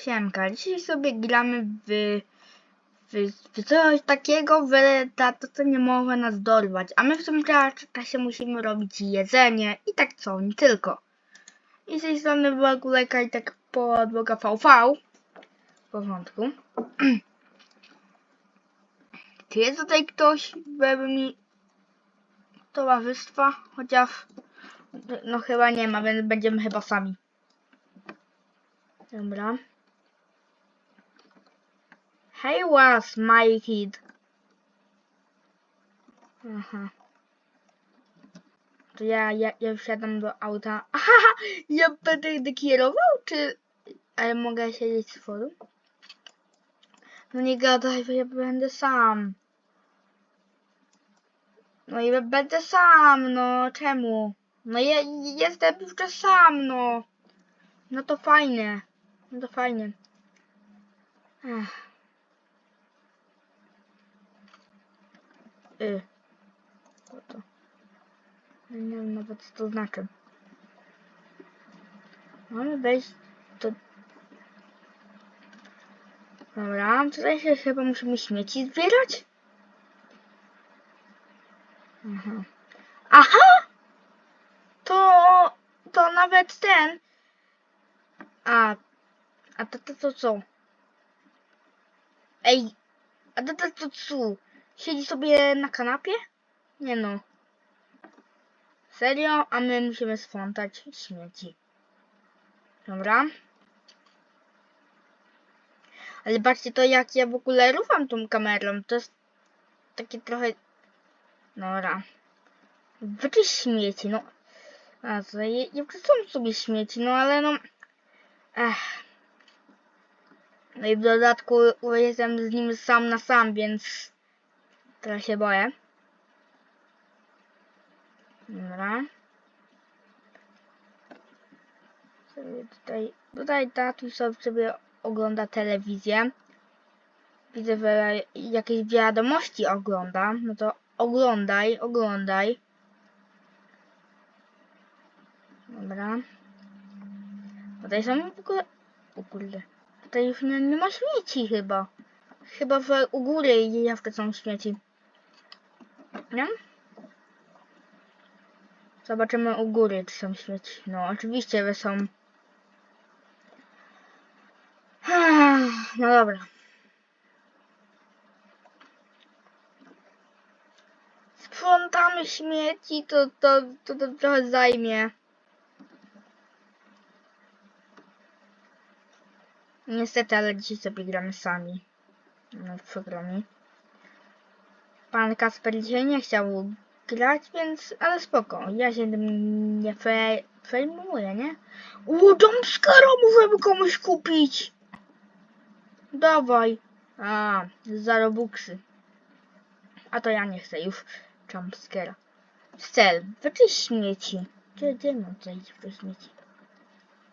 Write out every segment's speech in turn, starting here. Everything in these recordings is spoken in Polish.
Siemka, dzisiaj sobie gramy w, w, w coś takiego, w to, co nie może nas dorwać. A my w tym cza- czasie musimy robić jedzenie i tak co, nie tylko. I z tej strony była Guleka i tak podłoga VV. W porządku. Czy jest tutaj ktoś, żeby mi towarzystwa? Chociaż no chyba nie ma, więc będziemy chyba sami. Dobra. Hey was my kid. Aha. To ja, ja, ja wsiadam do auta. Aha, ja będę kierował, czy... Ale mogę siedzieć z forum? No nie gadaj, bo ja będę sam. No i będę sam, no czemu? No ja jestem już sam, no. No to fajne. No to fajnie. Ech. Y. To? Nie wiem nawet co to znaczy. Mamy wejść do... Dobra, tutaj się chyba musimy śmieci zbierać? Aha. Aha! To... to nawet ten... A... A to, to, to co? Ej! A to, to, to co? Siedzi sobie na kanapie? Nie no. Serio? A my musimy sprzątać śmieci. Dobra. Ale patrzcie to jak ja w ogóle rucham tą kamerą. To jest takie trochę... Dobra. Wyczyść śmieci, no. A ja, ja wrzucam sobie śmieci, no ale no... Ech. No i w dodatku jestem z nim sam na sam, więc... Teraz się boję. Dobra. Sobie tutaj, tutaj tatuś sobie, ogląda telewizję. Widzę, że jakieś wiadomości ogląda. No to oglądaj, oglądaj. Dobra. Tutaj są w ogóle... O kurde. Tutaj już nie, nie ma śmieci chyba. Chyba że u góry jeszcze są śmieci. Zobaczymy u góry, czy są śmieci. No, oczywiście, że są. No dobra. Sprzątamy śmieci, to, to, to, to trochę zajmie. Niestety, ale dzisiaj sobie gramy sami. No, przykro mi. Pan Kasper dzisiaj nie chciał grać, więc... Ale spoko. Ja się tym nie fe... fejmuję, nie? O, jumpscara możemy komuś kupić! Dawaj. A, za robuxy. A to ja nie chcę już jumpscara. Cel, wyczyść śmieci. Gdzie, gdzie mam w śmieci?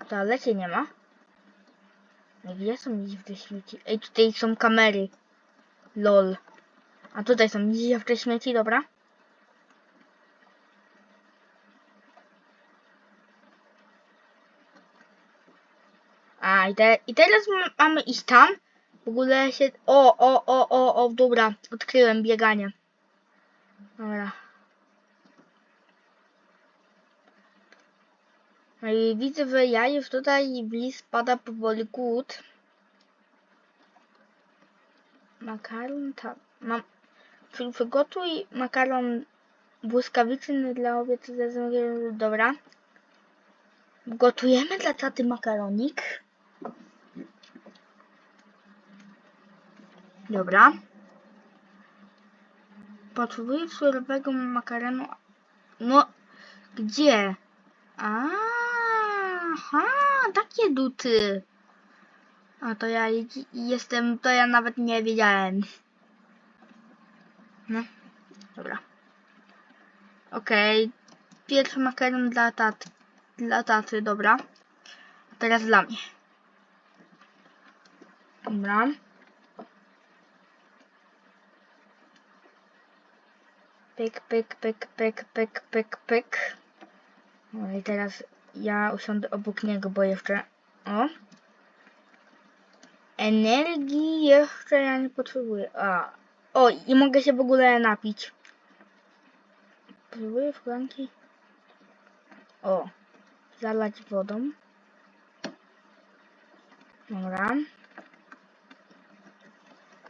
W toalecie nie ma? Gdzie są dziwne śmieci? Ej, tutaj są kamery. Lol. A tutaj są dziwne śmieci, dobra? A, i, te, i teraz mamy iść tam. W ogóle się... O, o, o, o, o, dobra. Odkryłem bieganie. Dobra. No i widzę, że ja już tutaj w lis pada powoli głód. Makaron, tak. Mam... Wy- Wygotuj makaron błyskawiczny dla owiec ze zmrożonego. Dobra. Gotujemy dla taty makaronik. Dobra. Potrzebuję surowego makaronu. No, gdzie? Aha, takie duty. A to ja jestem, to ja nawet nie wiedziałem. No, dobra. Okej, pierwszy makaron dla taty, dla taty, dobra. Teraz dla mnie. Dobra. Pyk, pyk, pyk, pyk, pyk, pyk, pyk. No i teraz ja usiądę obok niego, bo jeszcze... O! Energii jeszcze ja nie potrzebuję. A. O, i mogę się w ogóle napić. Potrzebuję szklanki. O. Zalać wodą. Dobra.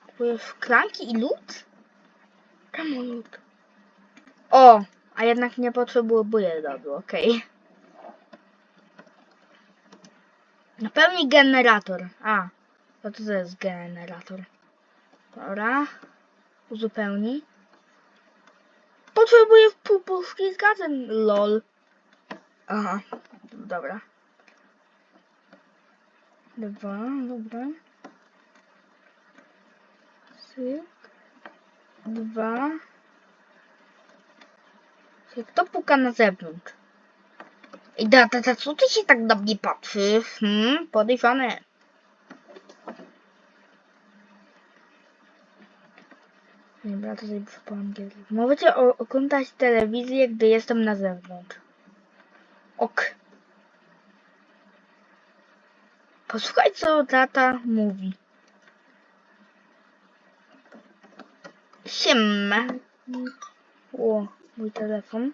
Potrzebuję szklanki i lód? Czemu lód? O! A jednak nie potrzebuję lodu, okej. Napełni generator. A, to co to jest generator? Dobra. Uzupełni. Potrzebuję półpuszki z gazem. LOL. Aha. Dobra. Dwa, dobra. Syk. Dwa. Syk. Kto puka na zewnątrz? I da, da, da, co ty się tak na mnie patrzysz? Hmm? Podejrzane. Dobra, to sobie po angielsku. Możecie oglądać telewizję, gdy jestem na zewnątrz. Ok. Posłuchaj, co tata mówi. Siema. O, mój telefon.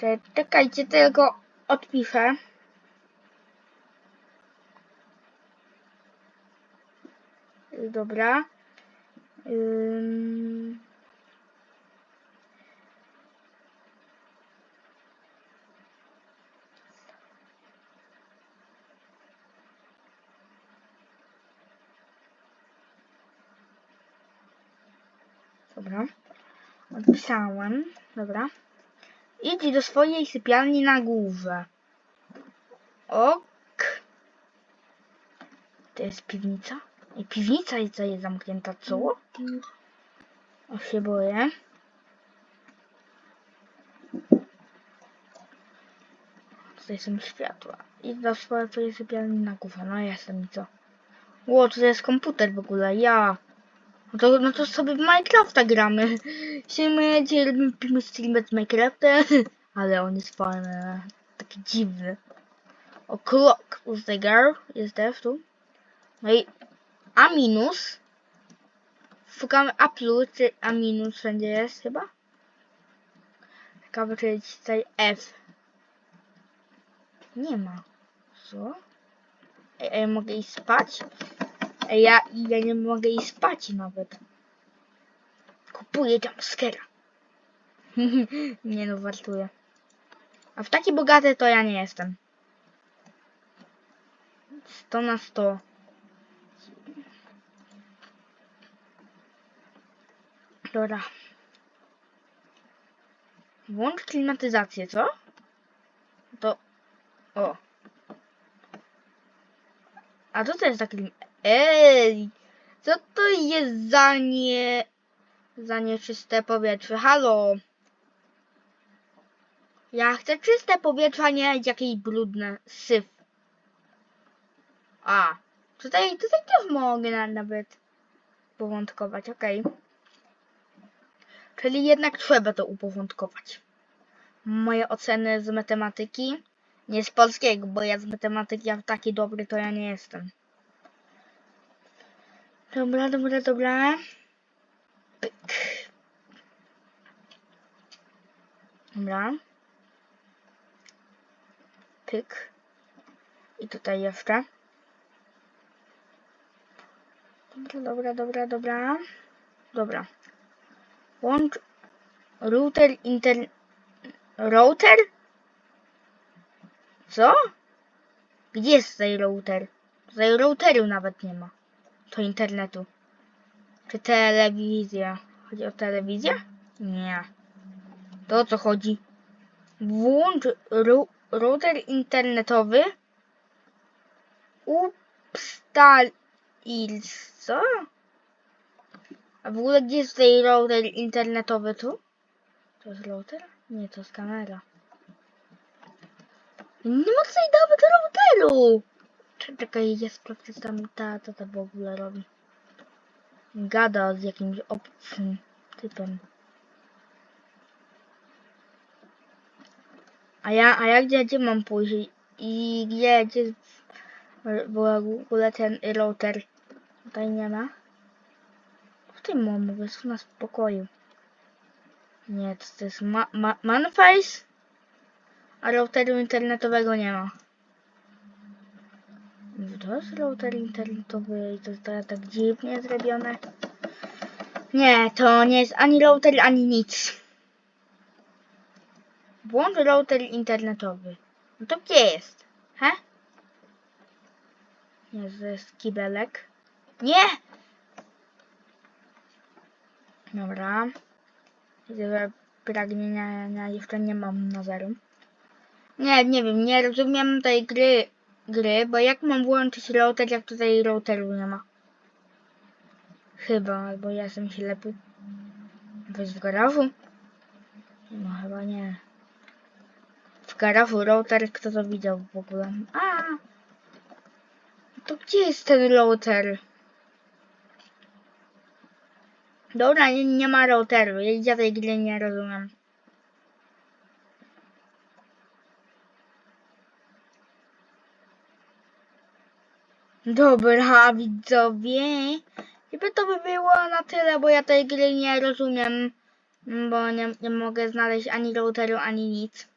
Cze- Czekajcie, tylko odpiszę. Dobra. Dobra. Odpisałem. Dobra. Idź do swojej sypialni na górze. Ok. To jest piwnica? I piwnica jest, jest zamknięta, co? O się boję. Tutaj są światła. Idź do swojej sypialni na górze. No jestem i co? Ło, to jest komputer w ogóle, ja. No to, no to sobie w Minecrafta gramy. Siemajcie, robimy streamy z Minecrafta. Ale on jest fajny. Taki dziwny. O, clock. Who's the girl? Jest też tu. No i A minus. Szukamy A plus, czy A minus wszędzie jest chyba? Ciekawe, czy jest tutaj F. Nie ma. Co? Ej, a ja mogę iść spać? Ej, ja, ja nie mogę iść spać nawet. Kupuję jumpscare'a. nie no, wartuję. A w taki bogaty to ja nie jestem. 100 na 100. Dobra. Włącz klimatyzację, co? To... O. A co jest za klim... Ej! Co to jest za nie... Za nieczyste powietrze? Halo! Ja chcę czyste powietrze, a nie jakieś brudne. Syf. A. Tutaj, tutaj też mogę na, nawet uporządkować, okej. Czyli jednak trzeba to uporządkować. Moje oceny z matematyki, nie z polskiego, bo ja z matematyki jak taki dobry to ja nie jestem. Dobra, dobra, dobra. Pyk. Dobra. Pyk. I tutaj jeszcze. Dobra, dobra, dobra, dobra. Dobra. Łącz router inter... Router? Co? Gdzie jest tutaj router? Tutaj routeru nawet nie ma. To internetu. Czy telewizja? Chodzi o telewizję? Nie. To o co chodzi? Włącz router internetowy. Upstal... Co? A w ogóle gdzie jest tutaj router internetowy tu? To jest router? Nie, to jest kamera. Nie ma tutaj nawet routeru! Czekaj, ja sprawdzę tam ta, co to w ogóle robi. Gada z jakimś obcym typem. A ja, a ja gdzie, gdzie mam pójść? I gdzie, gdzie w ogóle ten router? Tutaj nie ma. W tym mam jest na spokoju. Nie, to, to jest ma, ma, Manface, a routeru internetowego nie ma. To jest router internetowy i to jest tak dziwnie zrobione. Nie, to nie jest ani router, ani nic. Włącz router internetowy. No to gdzie jest? He? Nie, to jest kibelek. Nie! Dobra. Widzę, pragnienia ja jeszcze nie mam na zero. Nie, nie wiem, nie rozumiem tej gry, gry, bo jak mam włączyć router, jak tutaj routeru nie ma? Chyba, albo ja jestem ślepy. Jest w garażu? No chyba nie. W garażu router, kto to widział w ogóle? A! To gdzie jest ten router? Dobra, nie, nie ma routeru. Ja tej gry nie rozumiem. Dobra, widzowie. Chyba to by było na tyle, bo ja tej gry nie rozumiem. Bo nie, nie mogę znaleźć ani routeru, ani nic.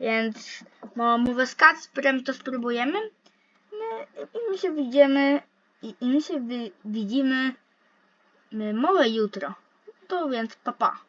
Więc no, mówię z Kacprem, to spróbujemy. My, I my się widzimy. I, i my się wi- widzimy może jutro. To więc papa. Pa.